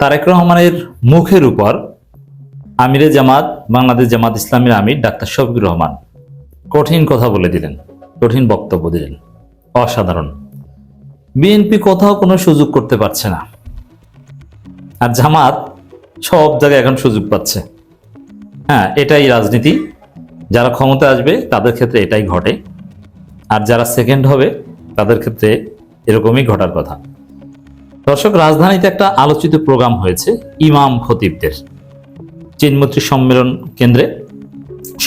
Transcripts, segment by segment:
তারেক রহমানের মুখের উপর আমিরে জামাত, বাংলাদেশ জামাত ইসলামের আমির ডাক্তার শফিকুর রহমান কঠিন কথা বলে দিলেন, কঠিন বক্তব্য দিলেন। অসাধারণ। বিএনপি কোথাও কোনো সুযোগ করতে পারছে না। আর জামাত সব জায়গায় এখন সুযোগ পাচ্ছে। হ্যাঁ এটাই রাজনীতি। যারা ক্ষমতা আসবে, তাদের ক্ষেত্রে এটাই ঘটে। আর যারা সেকেন্ড হবে, তাদের ক্ষেত্রে এরকমই ঘটার কথা। দর্শক, রাজধানীতে একটা আলোচিত প্রোগ্রাম হয়েছে ইমাম খতিবদের। চিনমন্ত্রী সম্মেলন কেন্দ্রে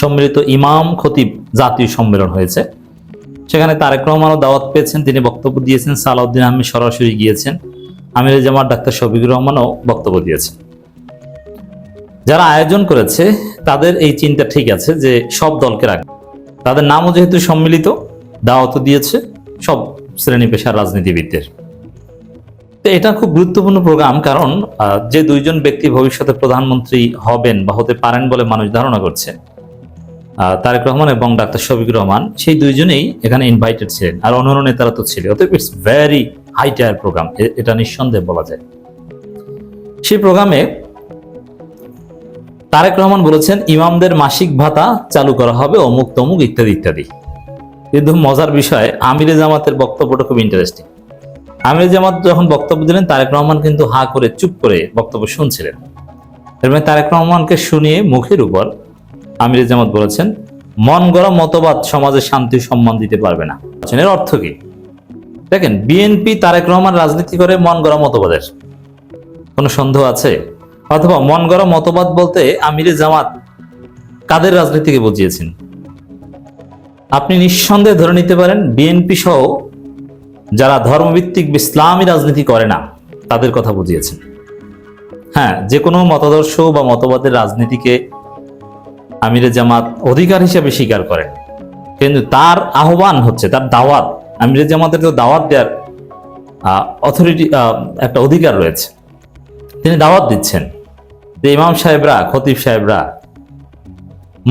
সম্মিলিত ইমাম খতিব জাতীয় সম্মেলন হয়েছে। সেখানে তারেক রহমানও দাওয়াত পেয়েছেন, তিনি বক্তব্য দিয়েছেন, সালাউদ্দিন আহমেদ সরাসরি গিয়েছেন, আমির জামাত ডাক্তার শফিকুর রহমানও বক্তব্য দিয়েছেন। যারা আয়োজন করেছে, তাদের এই চিন্তা ঠিক আছে যে সব দলকে রাখবে। তাদের নামও যেহেতু সম্মিলিত, দাওয়াতও দিয়েছে সব শ্রেণি পেশার রাজনীতিবিদদের। তো এটা খুব গুরুত্বপূর্ণ প্রোগ্রাম কারণ যে দুইজন ব্যক্তি ভবিষ্যতে প্রধানমন্ত্রী হবেন বা হতে পারেন বলে মানুষ ধারণা করছে তারেক রহমান এবং ডাক্তার শফিকুর রহমান, সেই দুইজনেই এখানে ইনভাইটেড ছিলেন। আর অন্যান্য নেতারা তো ছিল। অতএব it's very high tier program এটা নিঃসন্দেহে বলা যায়। সেই প্রোগ্রামে তারেক রহমান বলেছেন, ইমামদের মাসিক ভাতা চালু করা হবে অমুক তমুক ইত্যাদি ইত্যাদি। কিন্তু মজার বিষয়, আমিরে জামাতের বক্তব্যটা খুব ইন্টারেস্টিং আমির জামাত যখন বক্তব্য দিলেন, তারেক রহমান কিন্তু হা করে চুপ করে বক্তব্য শুনছিলেন। এর মানে তারেক রহমানকে শুনিয়ে মুখের উপর আমির জামাত বলেছেন, মন গড়া মতবাদ সমাজে শান্তি সম্মান দিতে পারবে না। এর অর্থ কি? দেখেন, বিএনপি তারেক রহমান রাজনীতি করে মন গড়া মতবাদের। কোনো সন্দেহ আছে? অথবা মন গড়া মতবাদ বলতে আমির জামাত কাদের রাজনীতিকে বুঝিয়েছেন? আপনি নিঃসন্দেহে ধরে নিতে পারেন, বিএনপি সহ যারা ধর্মভিত্তিক ইসলামী রাজনীতি করে না, তাদের কথা বুঝিয়েছেন। হ্যাঁ যে কোনো মতাদর্শ বা মতবাদের রাজনীতিকে আমিরে জামাত অধিকার হিসেবে স্বীকার করেন। কিন্তু তার আহ্বান হচ্ছে, তার দাওয়াত, আমিরে জামাতের তো দাওয়াত দেওয়ার অথরিটি একটা অধিকার রয়েছে। তিনি দাওয়াত দিচ্ছেন যে ইমাম সাহেবরা, খতিব সাহেবরা,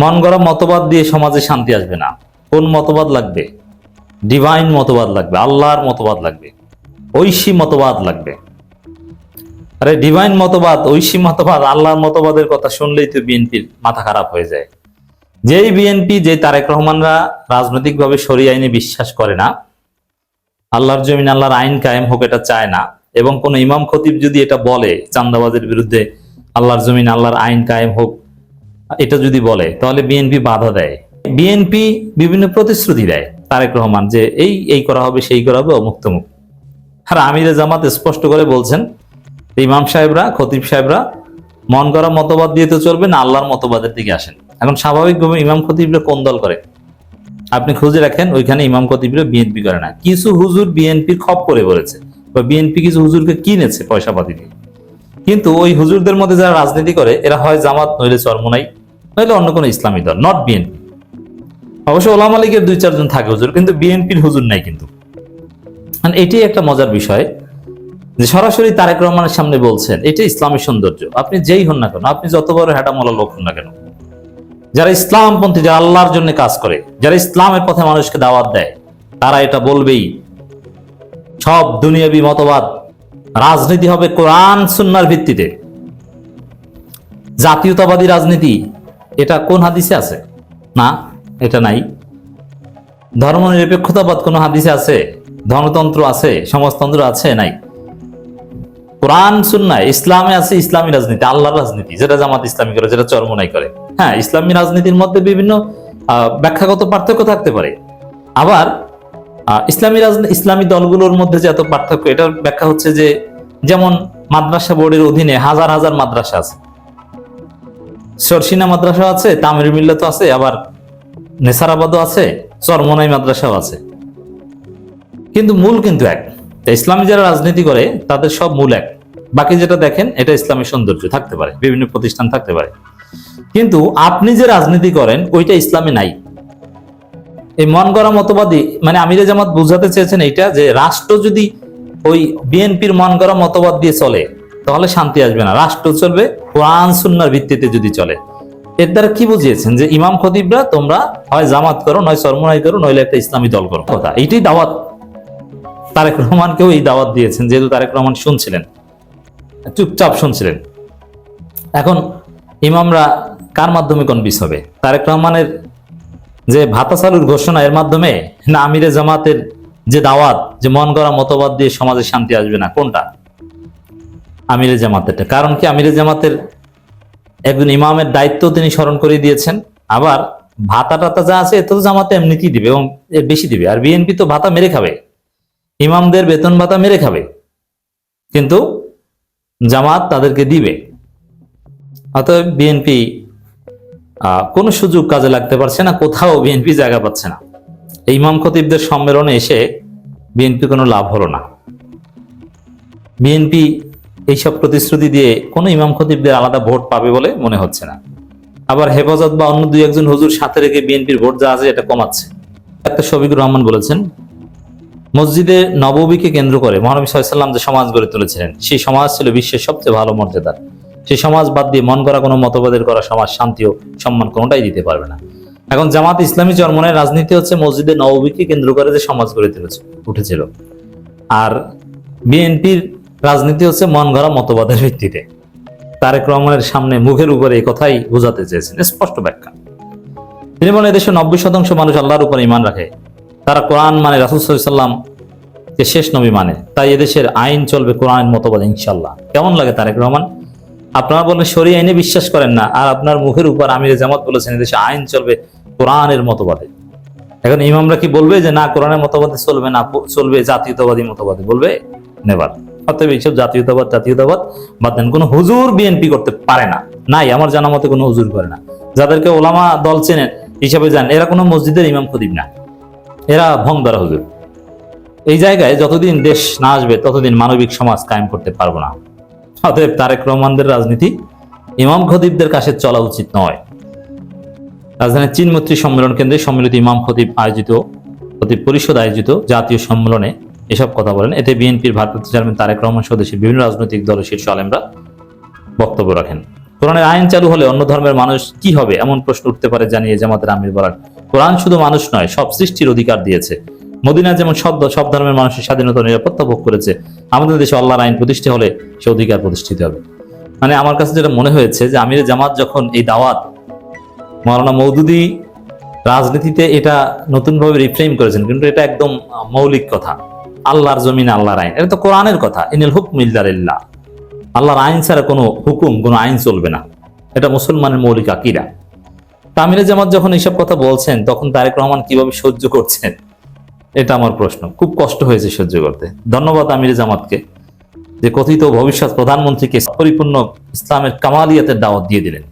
মন গড়া মতবাদ দিয়ে সমাজে শান্তি আসবে না। কোন মতবাদ লাগবে? ডিভাইন মতবাদ লাগবে, আল্লাহর মতবাদ লাগবে, ঐশী মতবাদ লাগবে। আরে ডিভাইন মতবাদ, ঐশী মতবাদ, আল্লাহর মতবাদের কথা শুনলেই তো বিএনপির মাথা খারাপ হয়ে যায়। যেই বিএনপি যে তারেক রহমানরা রাজনৈতিকভাবে সরি আইনে বিশ্বাস করে না, আল্লাহর জমিন আল্লাহর আইন কায়েম হোক এটা চায় না, এবং কোন ইমাম খতিব যদি এটা বলে চান্দাবাজের বিরুদ্ধে আল্লাহর জমিন আল্লাহর আইন কায়েম হোক, এটা যদি বলে, তাহলে বিএনপি বাধা দেয়। বিএনপি বিভিন্ন প্রতিশ্রুতি দেয়। তারেক রহমান যে এই এই করা হবে, সেই করা হবে অমুক তমুক আর আমিরে জামাত স্পষ্ট করে বলছেন, ইমাম সাহেবরা, খতিব সাহেবরা, মন করা মতবাদ দিয়ে তো চলবে না, আল্লাহর মতবাদের দিকে আসেন। এখন স্বাভাবিকভাবে ইমাম খতিবরা কোন দল করে? আপনি খুঁজে রাখেন, ওইখানে ইমাম খতিবরা বিএনপি করে না। কিছু হুজুর বিএনপির খপ করে বলেছে, বা বিএনপি কিছু হুজুরকে কিনেছে পয়সা পাতি দিয়ে। কিন্তু ওই হুজুরদের মধ্যে যারা রাজনীতি করে, এরা হয় জামাত, নইলে চরমোনাই, নইলে অন্য কোনো ইসলামী দল নট বিএনপি। অবশ্য ওলামা লীগের দুই, চারজন থাকে হুজুর, কিন্তু বিএনপির হুজুর নাই কিন্তু। মানে এটাই একটা মজার বিষয় যে সরাসরি তারেক রহমানের সামনে বলছেন, এটা ইসলামের সৌন্দর্য। আপনি যেই হন না কেন, আপনি যত বড় হ্যাটামলা লোক হন না কেন। যারা ইসলামপন্থী, যারা আল্লাহর জন্য কাজ করে, যারা ইসলামের পথে মানুষকে দাওয়াত দেয়, তারা এটা বলবেই। সব দুনিয়াবি মতবাদ, রাজনীতি হবে কোরআন, সুন্নার ভিত্তিতে। জাতীয়তাবাদী রাজনীতি, এটা কোন হাদিসে আছে? না? এটা নাই। ধর্ম নিরপেক্ষতাবাদ কোন হাদিসে আছে? ধর্মতন্ত্র আছে? সমাজতন্ত্র আছে? নাই। কোরআন সুন্নায় ইসলামে আছে ইসলামী রাজনীতি, আল্লাহর রাজনীতি, যেটা জামাত ইসলামী করে, যেটা চরমনাই করে। হ্যাঁ ইসলামী রাজনীতির মধ্যে বিভিন্ন ব্যাখ্যাগত পার্থক্য থাকতে পারে। আবার ইসলামী রাজনীতি ইসলামী দলগুলোর মধ্যে যে এত পার্থক্য, এটার ব্যাখ্যা হচ্ছে যে, যেমন মাদ্রাসা বোর্ডের অধীনে হাজার হাজার মাদ্রাসা আছে। সরসিনা মাদ্রাসা আছে তামির মিল্লাত আছে, আবার নেসারাবাদও আছে, চরমনাই মাদ্রাসাও আছে। কিন্তু মূল কিন্তু এক। ইসলামী যারা রাজনীতি করে, তাদের সব মূল এক। বাকি যেটা দেখেন, এটা ইসলামী সৌন্দর্য থাকতে পারে, বিভিন্ন প্রতিষ্ঠান থাকতে পারে। কিন্তু আপনি যে রাজনীতি করেন, ওইটা ইসলামে নাই। এই মন গড়া মতবাদী মানে আমিরে জামাত বুঝাতে চেয়েছেন এইটা যে, রাষ্ট্র যদি ওই বিএনপির মন গড়া মতবাদ দিয়ে চলে, তাহলে শান্তি আসবে না। রাষ্ট্র চলবে, কোরআন, সুন্নার ভিত্তিতে যদি চলে। এর দ্বারা কি বুঝিয়েছেন? যে ইমাম খতিবরা তোমরা হয় জামাত করো, নয় সরমনাই করো, নইলে একটা ইসলামী দল করো। কথা। এইটাই দাওয়াত। তারেক রহমানকেও এই দাওয়াত দিয়েছেন, যেহেতু তারেক রহমান শুনছিলেন। চুপচাপ শুনছিলেন। এখন ইমামরা কার মাধ্যমে কনভিন্স হবে? তারেক রহমানের যে ভাতা চালুর ঘোষণা, এর মাধ্যমে? না আমিরে জামাতের যে দাওয়াত, যে মন করা মতবাদ দিয়ে সমাজে শান্তি আসবে না, কোনটা? আমিরে জামাতেরটা। কারণ কি আমিরে জামাতের একজন ইমামের দায়িত্ব তিনি স্মরণ করে দিয়েছেন। আবার ভাতা টাতা যা আছে, এত জামাতে এমনিতেই দিবে? এবং বেশি দিবে। আর বিএনপি তো ভাতা মেরে খাবে। ইমামদের বেতন ভাতা মেরে খাবে। কিন্তু জামাত তাদেরকে দিবে। অতএব বিএনপি কোনো সুযোগ কাজে লাগতে পারছে না, কোথাও বিএনপি জায়গা পাচ্ছে না। ইমাম খতিবদের সম্মেলনে এসে বিএনপি কোনো লাভ হলো না। বিএনপি এইসব প্রতিশ্রুতি দিয়ে কোনো ইমাম খতিবদের আলাদা ভোট পাবে বলে মনে হচ্ছে না। আবার হেফাজত বা অন্য দুই একজন হুজুর সাথে রেখে বিএনপির ভোট যা আছে এটা কমাচ্ছে। একটা শফিকুর রহমান বলেছেন, মসজিদে নববীকে কেন্দ্র করে মহানবী সাল্লাম যে সমাজ গড়ে তুলেছিলেন, সেই সমাজ ছিল বিশ্বের সবচেয়ে ভালো মর্যাদার। সেই সমাজ বাদ দিয়ে মন করা কোনো মতবাদের করা সমাজ শান্তি ও সম্মান কোনোটাই দিতে পারবে না। এখন জামাত ইসলামী চরমনের রাজনীতি হচ্ছে মসজিদে নববীকে কেন্দ্র করে যে সমাজ গড়ে তুলেছে, উঠেছিল। আর বিএনপির রাজনীতি হচ্ছে মন গড়া মতবাদের ভিত্তিতে। তারেক রহমানের সামনে মুখের উপরে এই কথাই বোঝাতে চেয়েছেন স্পষ্ট ব্যাখ্যা। তিনি বলেন, এদেশে নব্বই শতাংশ মানুষ আল্লাহর উপর ইমান রাখে। তারা কোরআন মানে রাসুসাল্লাম কে শেষ নবী মানে। তাই এদেশের আইন চলবে কোরআন মতবাদ ইনশাল্লাহ কেমন লাগে তারেক রহমান? আপনারা বলেন সরি আইনে বিশ্বাস করেন না, আর আপনার মুখের উপর আমির জামাত বলেছেন, এদেশে আইন চলবে কোরআনের মতবাদে। এখন ইমামরা কি বলবে যে, না, কোরআনের মতবাদে চলবে না, চলবে জাতীয়তাবাদী মতবাদে? বলবে নেবার অতএব এইসব জাতীয়তাবাদ জাতীয়তাবাদ বাদ দেন, কোনো হুজুর বিএনপি করতে পারে না। নাই, আমার জানা মতে কোনো হুজুর করে না। যাদেরকে ওলামা দল চেনেন হিসাবে যান এরা কোনো মসজিদের ইমাম খদিব না। এরা ভংদারা হুজুর। এই জায়গায় যতদিন দেশ না আসবে, ততদিন মানবিক সমাজ কায়েম করতে পারব না। অতএব তারেক রহমানদের রাজনীতি ইমাম খদিবদের কাছে চলা উচিত নয়। রাজধানীর চীন মৈত্রী সম্মেলন কেন্দ্রে সম্মিলিত ইমাম খতিব আয়োজিত, খতিব পরিষদ আয়োজিত জাতীয় সম্মেলনে এসব কথা বলেন। এতে বিএনপির ভারপ্রাপ্ত চেয়ারম্যান তারেক রহমান সহ বিভিন্ন রাজনৈতিক দলের শীর্ষ আলেমরা বক্তব্য রাখেন। কোরআনের আইন চালু হলে অন্য ধর্মের মানুষ কি হবে এমন প্রশ্ন উঠতে পারে জানিয়ে জামাতের আমির বলেন। কোরআন শুধু মানুষ নয়, সব সৃষ্টির অধিকার দিয়েছে। মদিনা যেমন সব সব ধর্মের মানুষের স্বাধীনতা নিরাপত্তা ভোগ করেছে। আমাদের দেশে আল্লাহর আইন প্রতিষ্ঠা হলে সে অধিকার প্রতিষ্ঠিত হবে। মানে আমার কাছে যেটা মনে হয়েছে যে আমির জামাত যখন এই দাওয়াত মৌলানা মৌদুদি রাজনীতিতে এটা নতুনভাবে রিফ্রেম করেছেন, কিন্তু এটা একদম মৌলিক কথা। আল্লাহর জমিন আল্লাহর আইন। এটা তো কোরআনের কথা। ইনিল হুকম ইল্লাহ আল্লাহর আইন ছাড়া কোনো হুকুম, কোনো আইন চলবে না। এটা মুসলমানের মৌলিক আকিরা তামিরে জামাত যখন এইসব কথা বলছেন, তখন তারেক রহমান কীভাবে সহ্য করছেন? এটা আমার প্রশ্ন। খুব কষ্ট হয়েছে সহ্য করতে। ধন্যবাদ আমিরে জামাতকে যে কথিত ভবিষ্যৎ প্রধানমন্ত্রীকে পরিপূর্ণ ইসলামের কামালিয়াতের দাওয়াত দিয়ে দিলেন।